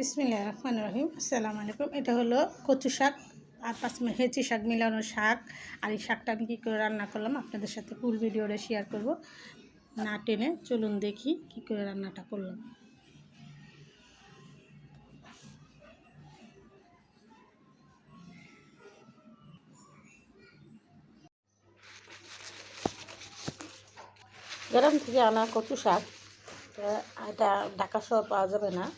বিসমিল্লাহ রহমান রহিম, আসসালামু আলাইকুম। এটা হলো কচু শাক আর পাঁচ মে- হেঁচি শাক, মিলানো শাক। আর এই শাকটা আমি কী করে রান্না করলাম আপনাদের সাথে ফুল ভিডিওটা শেয়ার করব। না টেনে চলুন দেখি কী করে রান্নাটা করলাম। গ্রাম থেকে আনা কচু শাক, এটা ঢাকা শহর পাওয়া যাবে না।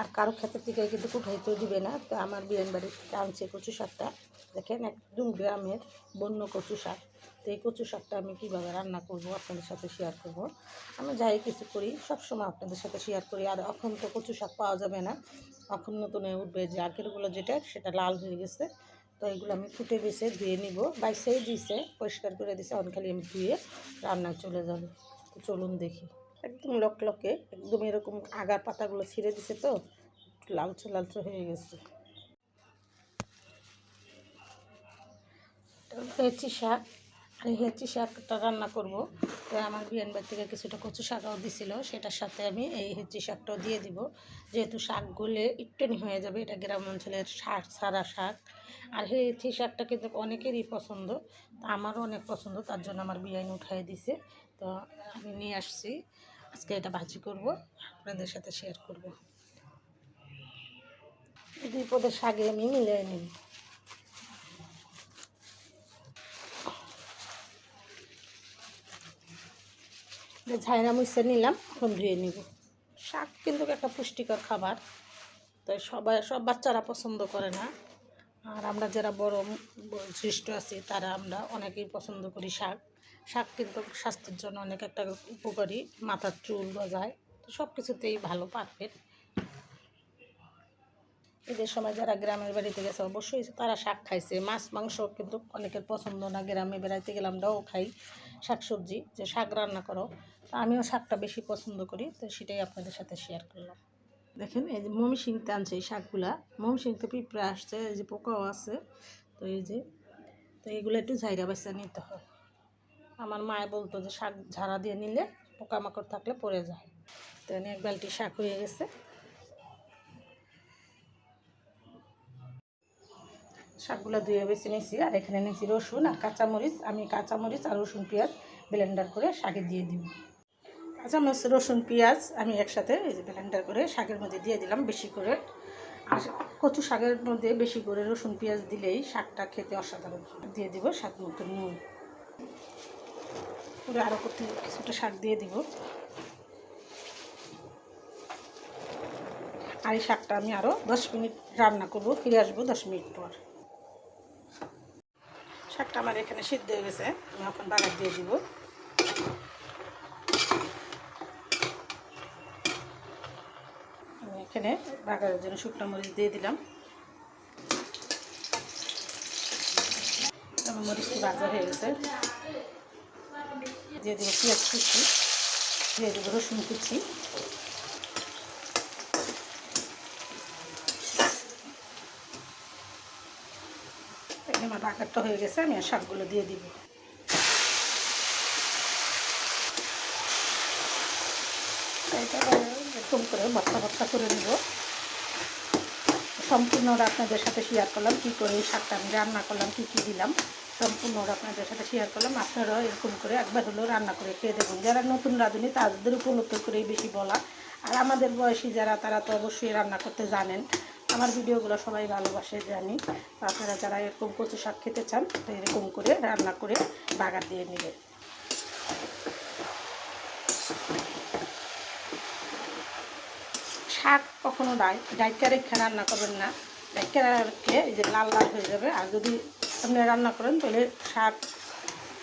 আর কারও ক্ষেত্রের থেকে কিন্তু কুঠাইতেও দিবে না। তো আমার বিয়ান বাড়ির থেকে কচু শাকটা। দেখেন, একদম গ্রামের বন্য কচু শাক। তো এই কচু শাকটা আমি কীভাবে রান্না করব আপনাদের সাথে শেয়ার করব। আমি যাই কিছু করি, সবসময় আপনাদের সাথে শেয়ার করি। আর এখন তো কচু শাক পাওয়া যাবে না। এখন নতুন উঠবে যে আগেরগুলো যেটা, সেটা লাল হয়ে গেছে। তো এগুলো আমি ফুটে বেছে ধুয়ে নিব। বাইসেই দিয়েছে পরিষ্কার করে দিয়েছে অন খালি আমি ধুয়ে রান্নায় চলে যাব। তো চলুন দেখি। একদম লকলকে, একদম এরকম আগার পাতাগুলো ছিঁড়ে দিছে তো লালচে লালচে হয়ে গেছে। হেঁচি শাক। আর হেঁচি শাকটা রান্না করব। তো আমার বিয়ান বাড়ি থেকে কিছুটা কচু শাকও দিছিল, সেটার সাথে আমি এই হেঁচি শাকটাও দিয়ে দিব। যেহেতু শাক গলে একটুনি হয়ে যাবে, এটা গ্রাম অঞ্চলের শাক, সারা শাক। আর হেঁচি শাকটা কিন্তু অনেকেরই পছন্দ, তা আমারও অনেক পছন্দ, তার জন্য আমার বিয়ান উঠাই দিছে। তো আমি নিয়ে আসছি। আজকে এটা ভাজি করব, আপনাদের সাথে শেয়ার করব। দুই পদের শাকে আমি মিলিয়ে নিই। যে ঝাইনা মুছে নিলাম, এখন ধুয়ে নিব। শাক কিন্তু একটা পুষ্টিকর খাবার, তাই সবাই, সব বাচ্চারা পছন্দ করে না। আর আমরা যারা বড় সৃষ্ট আছি, তারা আমরা অনেকেই পছন্দ করি শাক। শাক কিন্তু স্বাস্থ্যের জন্য অনেক একটা উপকারী। মাথার চুল গজায়, তো সব কিছুতেই ভালো পারফেক্ট ঈদের সময় যারা গ্রামের বাড়িতে গেছে, অবশ্যই তারা শাক খাইছে। মাছ, মাংস কিন্তু অনেকের পছন্দ না, গ্রামে বেড়াইতে গেলে আমরাও খাই শাক সবজি যে শাক রান্না করো, তো আমিও শাকটা বেশি পছন্দ করি, তো সেটাই আপনাদের সাথে শেয়ার করলাম। দেখেন, এই যে মমি সিংতে আনছে এই শাকগুলা। মমি সিংতে পিঁপড়ে আসছে, এই যে পোকাও আছে, তো এই যে, তো এগুলো একটু ঝাইরা বাচ্চা নিতে হয়। আমার মায়ে বলতো যে শাক ঝাড়া দিয়ে নিলে পোকামাকড় থাকলে পড়ে যায়। তো এক বালতি শাক হয়ে গেছে। শাকগুলো ধুয়ে বেছে নিয়েছি, আর এখানে নিয়েছি রসুন আর কাঁচামরিচ। আমি কাঁচামরিচ আর রসুন পেঁয়াজ ব্লেন্ডার করে শাকে দিয়ে দিব। কাঁচামরিচ, রসুন, পেঁয়াজ আমি একসাথে এই যে ব্লেন্ডার করে শাকের মধ্যে দিয়ে দিলাম বেশি করে। আর কচু শাকের মধ্যে বেশি করে রসুন, পেঁয়াজ দিলেই শাকটা খেতে অসাধারণ। দিয়ে দিব স্বাদ মতো নুন। পুরো আরও করতে কিছুটা শাক দিয়ে দিব। আর এই শাকটা আমি আরও দশ মিনিট রান্না করব, ফিরে আসব দশ মিনিট পর। শাকটা আমার এখানে সিদ্ধ হয়ে গেছে, আমি এখন বাগার দিয়ে দিব। আমি এখানে বাগারের জন্য শুকনো মরিচ দিয়ে দিলাম। আমার মরিচটি ভাজা হয়ে গেছে। দিয়ে দেবো পেঁয়াজ কুচি, দিয়ে দেবো রসুন কুচি। আমার বাগারটা হয়ে গেছে, আমি শাকগুলো দিয়ে দিব। এরকম করে ভর্তা ভর্তা করে নেব। সম্পূর্ণটা আপনাদের সাথে শেয়ার করলাম, কী করে শাকটা আমি রান্না করলাম, কী কী দিলাম। সম্পূর্ণটা আপনাদের সাথে শেয়ার করলাম। আপনারাও এরকম করে একবার হলেও রান্না করে খেয়ে দেখুন। যারা নতুন রাঁধুনি, তাদের উপলব্ধ করেই বেশি বলা। আর আমাদের বয়সী যারা, তারা তো অবশ্যই রান্না করতে জানেন। আমার ভিডিওগুলো সবাই ভালোবাসে, জানি। আপনারা যারা এরকম কচু শাক খেতে চান, তো এরকম করে রান্না করে বাগার দিয়ে নেবেন। শাক কখনো ডাই ডাইকা রেখে রান্না করবেন না। ডাইকা রেখে এই যে লাল লাল হয়ে যাবে। আর যদি আপনি রান্না করেন, তাহলে শাক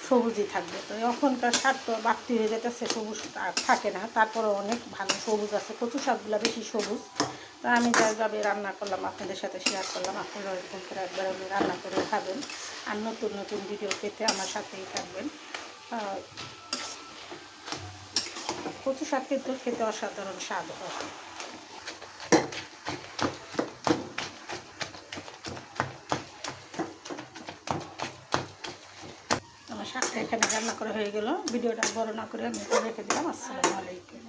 সবুজই থাকবে। তো এখনকার শাক তো বাড়তি হয়ে যেতেছে সবুজ থাকে না। তারপরে অনেক ভালো সবুজ আছে, কচু শাকগুলো বেশি সবুজ। তো আমি যেভাবে রান্না করলাম, আপনাদের সাথে শেয়ার করলাম আপনারা এরকম করে একবার আপনি রান্না করে খাবেন। আর নতুন নতুন ভিডিও পেতে আমার সাথেই থাকবেন। কচু শাক কিন্তু খেতে অসাধারণ স্বাদ হয়। শাকটা এখানে রান্না করা হয়ে গেল। ভিডিওটা বড় না করে আমি রেখে দিলাম। আসসালামু আলাইকুম।